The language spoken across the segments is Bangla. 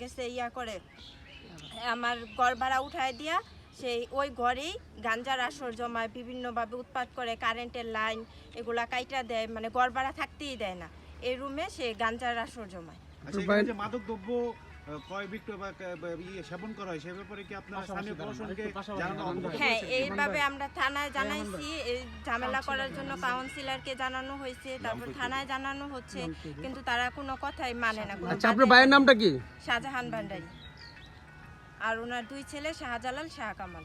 গেছে ইয়া করে, আমার ঘর ভাড়া উঠায় দিয়া সেই ওই ঘরেই গাঞ্জার আসর জমায়, বিভিন্নভাবে উৎপাত করে, কারেন্টের লাইন এগুলা কাইটা দেয় মানে ঘর ভাড়া থাকতেই দেয় না। এই রুমে সে গাঞ্জার আসর জমায়। আচ্ছা মাদক দ্রব্য ক্রয় বিক্রয় বা ইয়ে সেবন করা হয় সে ব্যাপারে কি আপনার স্থানীয় প্রশাসনকে জানানো হ্যাঁ এইভাবে আমরা থানায় জানাইছি এই ঝামেলা করার জন্য কাউন্সিলরকে জানানো হয়েছে তারপর থানায় জানানো হচ্ছে কিন্তু তারা কোনো কথাই মানে না আচ্ছা আপনার ভাইয়ের নামটা কি? শাহজাহান ভান্ডারী। আর ওনার দুই ছেলে শাহজালাল শাহ কামাল।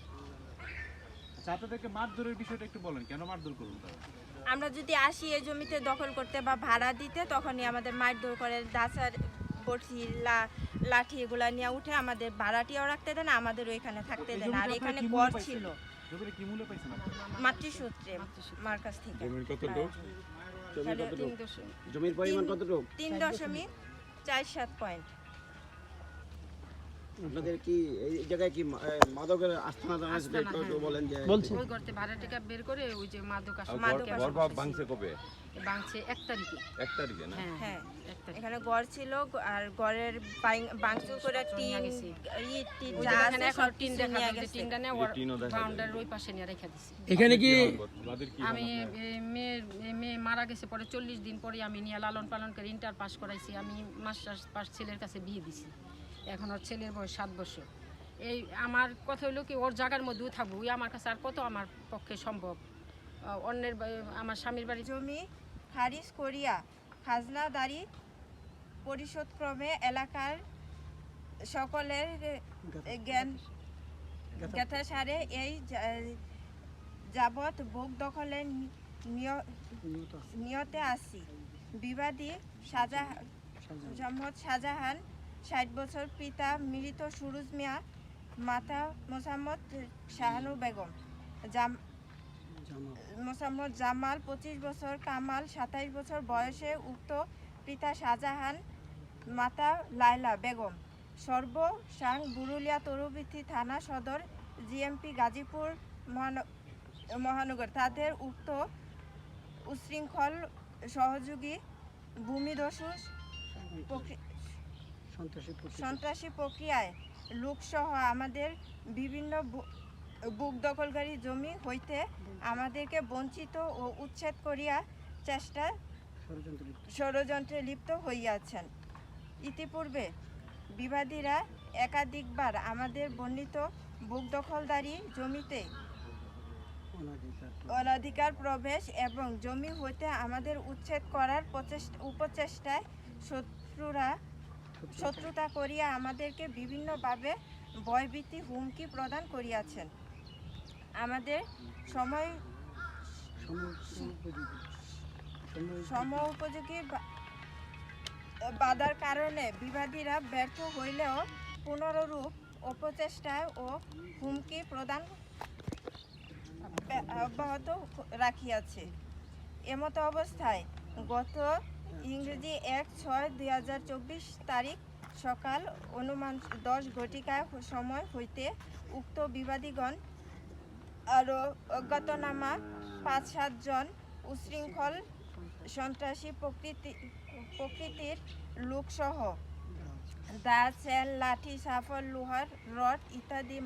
আচ্ছা মারধরের বিষয়টা একটু বলেন কেন মারধর করুন তারা? আমরা যদি আসি এই জমিতে দখল করতে বা ভাড়া দিতে তখনই আমাদের মারধর করে দাসার বটি লা- লাঠি এগুলা নিয়ে উঠে আমাদের ভাড়াটিও রাখতে দেন আমাদের ওইখানে থাকতে দেন আর এখানে গড় ছিল। জমিটা কি মূল্য পাইছেন আপনারা মাতৃসূত্রে মার কাছ থেকে। তিন দশমিক জমির পরিমাণ কতটুকু? তিন দশমিক চার সাত পয়েন্ট। আপনাদের কি এই জায়গায় কি মাদকের আস্তানা, হ্যাঁ। বলেন যে ওই করতে ভাড়া টাকা বের করে ওই যে মাদক মাদক ভাঙছে কবে? বাংছে এক তারিখে। এক তারিখে না? হ্যাঁ হ্যাঁ। এখানে গড় ছিল আর গড়ের করে টিন গেছে। টিন ওই যা যে আছে এখানে এখন টিন দেখা। টিনটা। বাউন্ডারির ওই পাশে নিয়ে রেখে দিছি। এখানে কি আমি মেয়ে মেয়ে মারা গেছে পরে চল্লিশ দিন পরে আমি নিয়ে লালন পালন করে ইন্টার পাস করাইছি। আমি মাস্টার পাস ছেলের কাছে বিয়ে দিছি। এখন ওর ছেলের বয়স সাত বছর। এই আমার কথা হলো কি ওর জায়গার মধ্যেও থাকব ওই আমার কাছে আর কত আমার পক্ষে সম্ভব? অন্যের আমার স্বামীর বাড়ি জমি খারিজ করিয়া খাজনাদারি পরিশোধক্রমে এলাকার সকলের জ্ঞান জ্ঞাতাসারে এই যাবৎ ভোগ দখলে নিয়- নিয়তে আসি বিবাদী শাহজাহান মোহাম্মদ শাহজাহান ষাট বছর পিতা মিলিত সুরুজ মিয়া, মাতা মোসাম্মদ শাহানু বেগম। জাম মোসাম্মদ জামাল পঁচিশ বছর, কামাল সাতাইশ বছর বয়সে উক্ত পিতা শাহজাহান, মাতা লায়লা বেগম। সর্ব সাং বুরুলিয়া তরুবৃত্তি থানা সদর জিএমপি গাজীপুর মহান- মহানগর। তাদের উক্ত উশৃঙ্খল সহযোগী ভূমিদস্যু সন্ত্রাসী প্রক্রিয়ায় লোকসহ আমাদের বিভিন্ন বুক দখলকারী জমি হইতে আমাদেরকে বঞ্চিত ও উচ্ছেদ করিয়া চেষ্টা ষড়যন্ত্রে লিপ্ত। হইয়াছেন। ইতিপূর্বে বিবাদীরা একাধিকবার আমাদের বর্ণিত বুক দখলদারি জমিতে অনাধিকার প্রবেশ এবং জমি হইতে আমাদের উচ্ছেদ করার প্রচেষ্টা উপচেষ্টায় শত্রুরা শত্রুতা করিয়া আমাদেরকে বিভিন্নভাবে ভয়ভীতি, হুমকি প্রদান করিয়াছেন। আমাদের সময় সম উপযোগী বাধার কারণে বিবাদীরা ব্যর্থ হইলেও পুনরূপ অপচেষ্টায় ও হুমকি প্রদান অব্যাহত রাখিয়াছে। এমতো অবস্থায় গত ইংরেজি এক ছয় দুই তারিখ সকাল অনুমান দশ ঘটিকা সময় হইতে উক্ত বিবাদীগণ আরও অজ্ঞাতনামা পাঁচ সাতজন উশৃঙ্খল সন্ত্রাসী প্রকৃতি, প্রকৃতির লোকসহ দা সেল লাঠি, সাফল, লোহার রড ইত্যাদি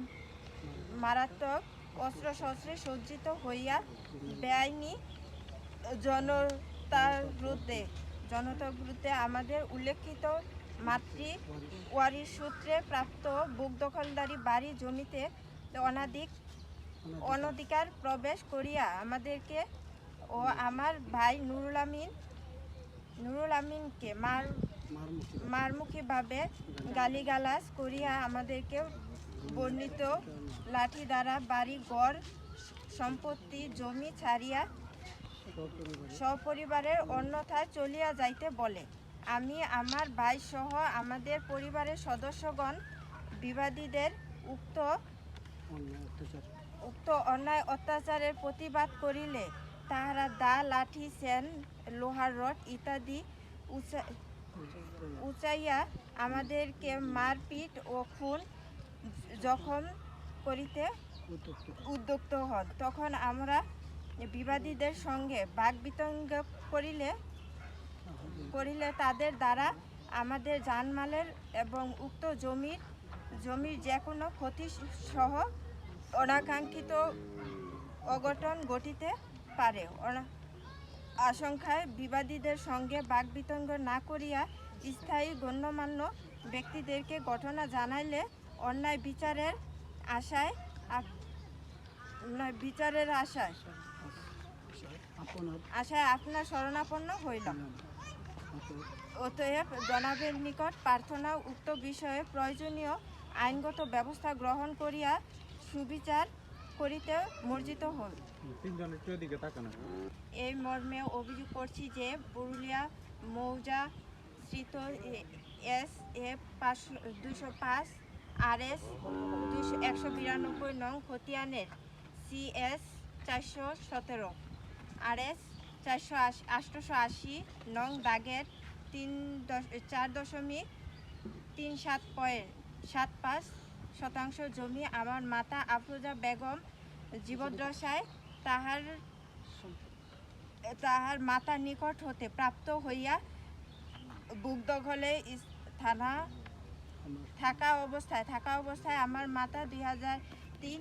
মারাত্মক অস্ত্রশস্ত্রে সজ্জিত হইয়া বেআইনি জনতার বিরুদ্ধে বিরুদ্ধে আমাদের উল্লেখিত মাতৃ ওয়ারিশ সূত্রে প্রাপ্ত বুক দখলদারি বাড়ি জমিতে অনাধিক অনধিকার প্রবেশ করিয়া আমাদেরকে ও আমার ভাই নুরুল আমিন, নুরুল আমিনকে মার মারমুখীভাবে গালিগালাজ করিয়া আমাদেরকে বর্ণিত লাঠি দ্বারা বাড়ি গড় সম্পত্তি, জমি ছাড়িয়া সপরিবারের অন্যথায় চলিয়া যাইতে বলে। আমি আমার ভাই সহ আমাদের পরিবারের সদস্যগণ বিবাদীদের উক্ত উক্ত অন্যায় অত্যাচারের প্রতিবাদ করিলে তাহারা দা লাঠি সেন লোহার রড ইত্যাদি উচা- উচাইয়া আমাদেরকে মারপিট ও খুন জখম করিতে উদ্যুক্ত হন তখন আমরা বিবাদীদের সঙ্গে বাক বিতঙ্গ করিলে করিলে তাদের দ্বারা আমাদের জানমালের এবং উক্ত জমির জমির যে কোনো ক্ষতি সহ অনাকাঙ্ক্ষিত অঘটন ঘটিতে পারে। আশঙ্কায় বিবাদীদের সঙ্গে বাকবিতঙ্গ না করিয়া স্থায়ী গণ্যমান্য ব্যক্তিদেরকে ঘটনা জানাইলে অন্যায় বিচারের আশায় বিচারের আশায় আশায় আপনার শরণাপন্ন হইলাম। অতএব জনাবের নিকট প্রার্থনা উক্ত বিষয়ে প্রয়োজনীয় আইনগত ব্যবস্থা গ্রহণ করিয়া সুবিচার করিতে মর্জিত হল এই মর্মে অভিযোগ করছি যে পুরুলিয়া মৌজা স্থিত এস এফ পাঁচ দুশো পাঁচ আর এস দুশো একশো বিরানব্বই নং খতিয়ানের সি এস চারশো সতেরো। আর এস চারশো আশি, আটশোশো আশি, নং দাগের তিন চার দশমিক তিন সাত পয়েন্ট সাত পাঁচ শতাংশ জমি আমার মাতা আফরোজা বেগম জীবদ্দশায় তাহার তাহার মাতার নিকট হতে প্রাপ্ত হইয়া বুক দখলে ইস- থানা, থাকা অবস্থায় থাকা অবস্থায় আমার মাতা দুই হাজার তিন